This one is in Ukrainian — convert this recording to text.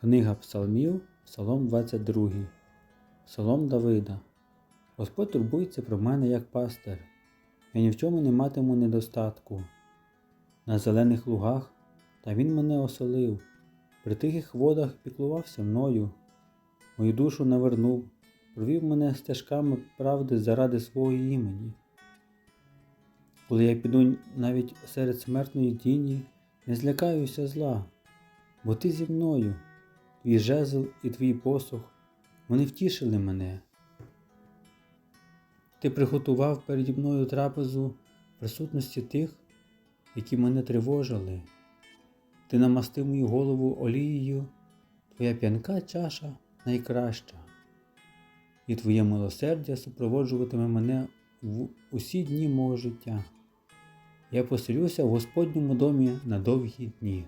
Книга Псалмів, Псалом 22, Псалом Давида. Господь турбується про мене як пастир. Я ні в чому не матиму недостатку. На зелених лугах та він мене осолив, при тихих водах піклувався мною, мою душу навернув, провів мене стежками правди заради свого імені. Коли я піду навіть серед смертної тіні, не злякаюся зла, бо ти зі мною, твій жезл і твій посох, вони втішили мене. Ти приготував переді мною трапезу присутності тих, які мене тривожили. Ти намастив мою голову олією, твоя п'янка чаша найкраща, і твоє милосердя супроводжуватиме мене в усі дні мого життя. Я поселюся в Господньому домі на довгі дні.